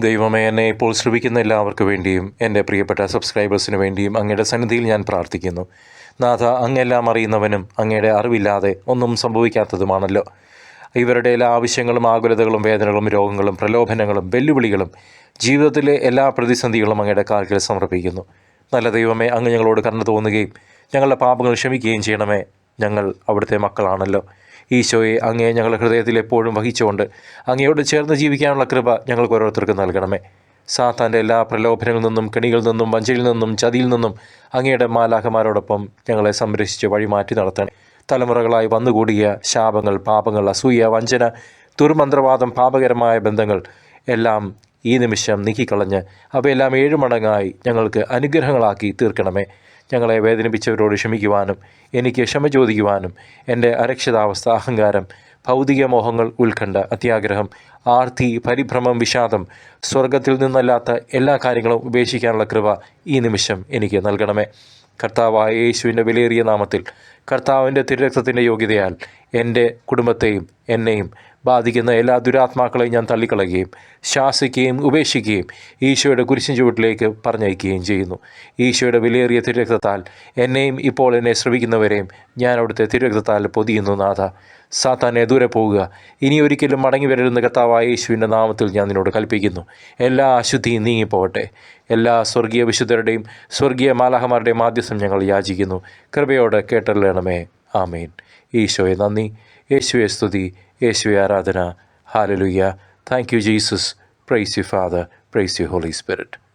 ദൈവമേ എന്നെ ഇപ്പോൾ ശ്രമിക്കുന്ന എല്ലാവർക്കു വേണ്ടിയും എന്റെ പ്രിയപ്പെട്ട സബ്സ്ക്രൈബേഴ്സിന് വേണ്ടിയും അങ്ങയുടെ സന്നിധിയിൽ ഞാൻ പ്രാർത്ഥിക്കുന്നു. നാഥ അങ്ങെല്ലാം അറിയുന്നവനും അങ്ങയുടെ അറിവില്ലാതെ ഒന്നും സംഭവിക്കാത്തതുമാണല്ലോ. ഇവരുടെ എല്ലാ ആവശ്യങ്ങളും ആകുലതകളും വേദനകളും രോഗങ്ങളും പ്രലോഭനങ്ങളും വെല്ലുവിളികളും ജീവിതത്തിലെ എല്ലാ പ്രതിസന്ധികളും അങ്ങയുടെ കാൽക്കൽ സമർപ്പിക്കുന്നു. നല്ല ദൈവമേ അങ്ങ് ഞങ്ങളോട് കണ്ണു തോന്നുകയും ഞങ്ങളുടെ പാപങ്ങൾ ക്ഷമിക്കുകയും ചെയ്യണമേ. ഞങ്ങൾ അവിടുത്തെ മക്കളാണല്ലോ. ഈശോയെ അങ്ങേ ഞങ്ങളുടെ ഹൃദയത്തിൽ എപ്പോഴും വഹിച്ചുകൊണ്ട് അങ്ങയോട് ചേർന്ന് ജീവിക്കാനുള്ള കൃപ ഞങ്ങൾക്ക് ഓരോരുത്തർക്കും നൽകണമേ. സാത്താന്റെ എല്ലാ പ്രലോഭനങ്ങളിൽ നിന്നും കെണികളിൽ നിന്നും വഞ്ചയിൽ നിന്നും ചതിയിൽ നിന്നും അങ്ങയുടെ മാലാഖമാരോടൊപ്പം ഞങ്ങളെ സംരക്ഷിച്ച് വഴിമാറ്റി നടത്തണം തലമുറകളായി വന്നുകൂടിയ ശാപങ്ങൾ പാപങ്ങൾ അസൂയ വഞ്ചന ദുർമന്ത്രവാദം പാപകരമായ ബന്ധങ്ങൾ എല്ലാം ഈ നിമിഷം നീക്കിക്കളഞ്ഞ് അവയെല്ലാം ഏഴുമടങ്ങായി ഞങ്ങൾക്ക് അനുഗ്രഹങ്ങളാക്കി തീർക്കണമേ. ഞങ്ങളെ വേദനിപ്പിച്ചവരോട് ക്ഷമിക്കുവാനും എനിക്ക് ക്ഷമ ചോദിക്കുവാനും എന്റെ അരക്ഷിതാവസ്ഥ അഹങ്കാരം ഭൗതിക മോഹങ്ങൾ ഉത്കണ്ഠ അത്യാഗ്രഹം ആർത്തി പരിഭ്രമം വിഷാദം സ്വർഗത്തിൽ നിന്നല്ലാത്ത എല്ലാ കാര്യങ്ങളും ഉപേക്ഷിക്കാനുള്ള കൃപ ഈ നിമിഷം എനിക്ക് നൽകണമേ. കർത്താവായ യേശുവിന്റെ വിലയേറിയ നാമത്തിൽ കർത്താവിന്റെ തിരുരക്തത്തിന്റെ യോഗ്യതയാൽ എന്റെ കുടുംബത്തെയും എന്നെയും ബാധിക്കുന്ന എല്ലാ ദുരാത്മാക്കളെയും ഞാൻ തള്ളിക്കളയുകയും ശാസിക്കുകയും ഉപേക്ഷിക്കുകയും ഈശോയുടെ കുരിശിൻ ചുവട്ടിലേക്ക് പറഞ്ഞയക്കുകയും ചെയ്യുന്നു. ഈശോയുടെ വിലയേറിയ തിരുരക്തത്താൽ എന്നെയും ഇപ്പോൾ എന്നെ ശ്രമിക്കുന്നവരെയും ഞാൻ അവിടുത്തെ തിരുരക്തത്താൽ പൊതിയുന്നു നാഥ. സാത്താനെ ദൂരെ പോവുക ഇനി ഒരിക്കലും മടങ്ങി വരരുന്ന കർത്താവായ യേശുവിന്റെ നാമത്തിൽ ഞാൻ നിന്നോട് കൽപ്പിക്കുന്നു. എല്ലാ അശുദ്ധിയും നീങ്ങിപ്പോകട്ടെ. എല്ലാ സ്വർഗീയ വിശുദ്ധരുടെയും സ്വർഗീയ മാലാഹമാരുടെയും ആദ്യസം ഞങ്ങൾ യാചിക്കുന്നു. കൃപയോടെ കേട്ടറിയണമേ. ആമേൻ. ഈശോയെ നന്ദി. യേശുവെ സ്തുതി. യേശുവെ ആരാധന. ഹാലലുയ്യ. Thank you Jesus. Praise you father. Praise you holy spirit.